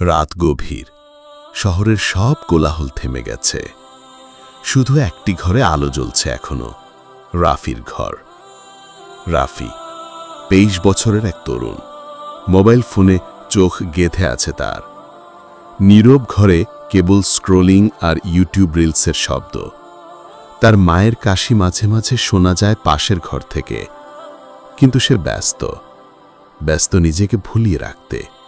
রাত গভীর। শহরের সব কোলাহল থেমে গেছে। শুধু একটি ঘরে আলো জ্বলছে এখনও, রাফির ঘর। রাফি, তেইশ বছরের এক তরুণ। মোবাইল ফোনে চোখ গেঁথে আছে তার। নীরব ঘরে কেবল স্ক্রোলিং আর ইউটিউব রিলসের শব্দ। তার মায়ের কাশি মাঝে মাঝে শোনা যায় পাশের ঘর থেকে। কিন্তু সে ব্যস্ত। ব্যস্ত নিজেকে ভুলিয়ে রাখতে।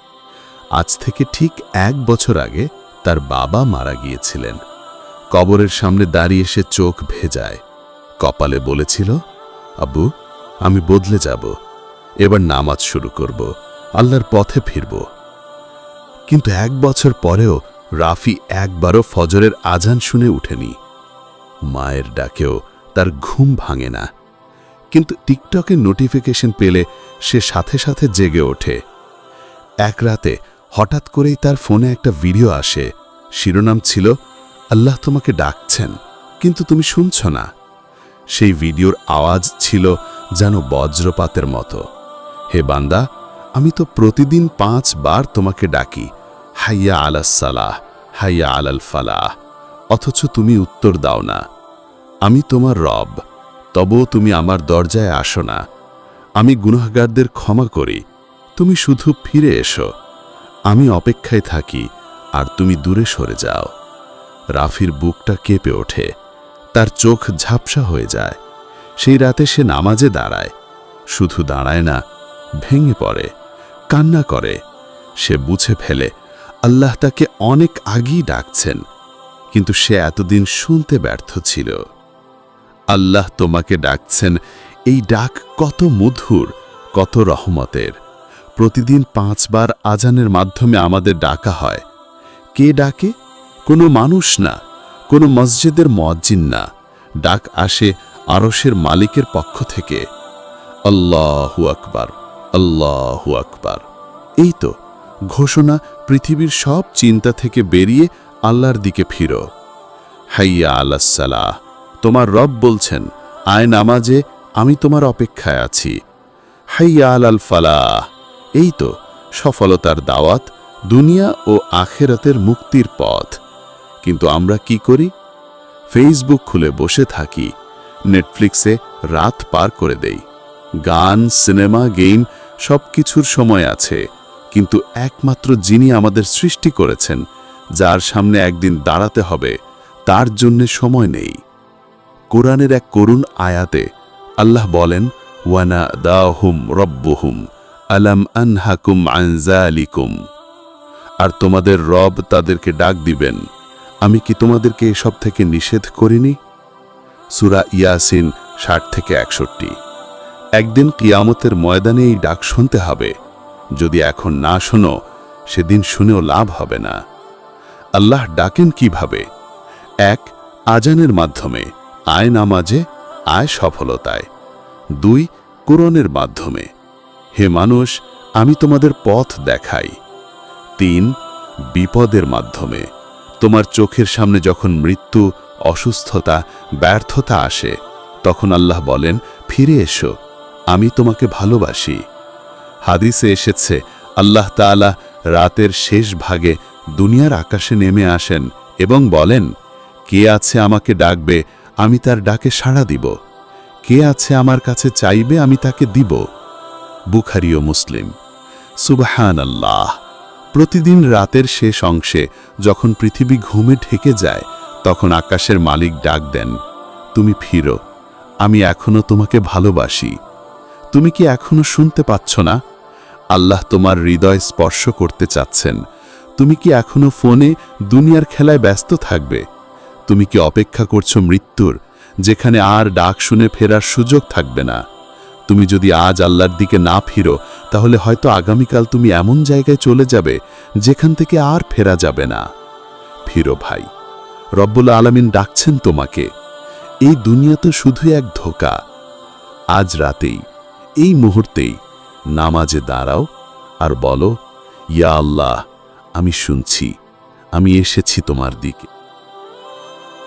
আজ থেকে ঠিক এক বছর আগে তার বাবা মারা গিয়েছিলেন। কবরের সামনে দাঁড়িয়ে সে চোখ ভেজায়। কপালে বলেছিল, আব্বু, আমি বদলে যাব। এবার নামাজ শুরু করব, আল্লাহর পথে ফিরব। কিন্তু এক বছর পরেও রাফি একবারও ফজরের আজান শুনে উঠেনি। মায়ের ডাকেও তার ঘুম ভাঙে না। কিন্তু টিকটকের নোটিফিকেশন পেলে সে সাথে সাথে জেগে ওঠে। এক রাতে হঠাৎ করেই তার ফোনে একটা ভিডিও আসে। শিরোনাম ছিল, আল্লাহ তোমাকে ডাকছেন, কিন্তু তুমি শুনছ না। সেই ভিডিওর আওয়াজ ছিল যেন বজ্রপাতের মতো। হে বান্দা, আমি তো প্রতিদিন পাঁচবার তোমাকে ডাকি, হাইয়া আলাসালাহ হাইয়া আলাল ফালাহ, অথচ তুমি উত্তর দাও না। আমি তোমার রব, তবুও তুমি আমার দরজায় আসো না। আমি গুনাহগারদের ক্ষমা করি, তুমি শুধু ফিরে এসো। আমি অপেক্ষায় থাকি, আর তুমি দূরে সরে যাও। রাফির বুকটা কেঁপে ওঠে, তার চোখ ঝাপসা হয়ে যায়। সেই রাতে সে নামাজে দাঁড়ায়, শুধু দাঁড়ায় না, ভেঙে পড়ে, কান্না করে। সে বুঝে ফেলে, আল্লাহ তাকে অনেক আগেই ডাকছেন, কিন্তু সে এতদিন শুনতে ব্যর্থ ছিল। আল্লাহ তোমাকে ডাকছেন, এই ডাক কত মধুর, কত রহমতের। প্রতিদিন পাঁচবার আজানের মাধ্যমে আমাদের ডাকা হয়। কে ডাকে? কোনো মানুষ না, কোনো মসজিদের মজ্জিন না। ডাক আসে আরসের মালিকের পক্ষ থেকে। আল্লাহু আকবার আল্লাহু আকবার। এই তো, ঘোষণা পৃথিবীর সব চিন্তা থেকে বেরিয়ে আল্লাহর দিকে ফিরো। হাইয়া আলাসালাহ তোমার রব বলছেন, আয় নামাজে, আমি তোমার অপেক্ষায় আছি। হাইয়া আলাল ফালাহ এই তো সফলতার দাওয়াত, দুনিয়া ও আখেরাতের মুক্তির পথ। কিন্তু আমরা কি করি? ফেসবুক খুলে বসে থাকি নেটফ্লিক্সে রাত পার করে দেই। গান, সিনেমা, গেম সব কিছুর সময় আছে, কিন্তু একমাত্র যিনি আমাদের সৃষ্টি করেছেন, যার সামনে একদিন দাঁড়াতে হবে, তার জন্যে সময় নেই। কোরআনের এক করুণ আয়াতে আল্লাহ বলেন ওয়ানা দাহুম রব্বহুম। আলাম আনহাকুম আনজালিকুম আর তোমাদের রব তাদেরকে ডাক দিবেন, আমি কি তোমাদেরকে এসব থেকে নিষেধ করিনি? সুরা ইয়াসিন ষাট থেকে একষট্টি। একদিন কিয়ামতের ময়দানে এই ডাক শুনতে হবে। যদি এখন না শোনো, সেদিন শুনেও লাভ হবে না। আল্লাহ ডাকেন কীভাবে? এক, আজানের মাধ্যমে, আয় নামাজে, আয় সফলতায়। দুই, কোরআনের মাধ্যমে। হে মানুষ, আমি তোমাদের পথ দেখাই। তিন, বিপদের মাধ্যমে। তোমার চোখের সামনে যখন মৃত্যু, অসুস্থতা, ব্যর্থতা আসে, তখন আল্লাহ বলেন, ফিরে এসো, আমি তোমাকে ভালোবাসি। হাদিসে এসেছে, আল্লাহ তাআলা রাতের শেষ ভাগে দুনিয়ার আকাশে নেমে আসেন এবং বলেন, কে আছে আমাকে ডাকবে, আমি তার ডাকে সাড়া দিব। কে আছে আমার কাছে চাইবে, আমি তাকে দিব। বুখারি ও মুসলিম। সুবাহান আল্লাহ প্রতিদিন রাতের শেষ অংশে যখন পৃথিবী ঘুমে ঢেকে যায়, তখন আকাশের মালিক ডাক দেন, তুমি ফিরো, আমি এখনও তোমাকে ভালোবাসি। তুমি কি এখনও শুনতে পাচ্ছ না? আল্লাহ তোমার হৃদয় স্পর্শ করতে চাচ্ছেন। তুমি কি এখনও ফোনে দুনিয়ার খেলায় ব্যস্ত থাকবে? তুমি কি অপেক্ষা করছ মৃত্যুর, যেখানে আর ডাক শুনে ফেরার সুযোগ থাকবে না? তুমি যদি আজ আল্লাহর দিকে না ফিরো, তাহলে হয়তো আগামীকাল তুমি এমন জায়গায় চলে যাবে যেখান থেকে আর ফেরা যাবে না। ফিরো ভাই, রব্বুল আলামিন ডাকছেন তোমাকে। এই দুনিয়া তো শুধু এক ধোকা। আজ রাতেই, এই মুহূর্তেই নামাজে দাঁড়াও আর বলো, ইয়া আল্লাহ, আমি শুনছি, আমি এসেছি তোমার দিকে।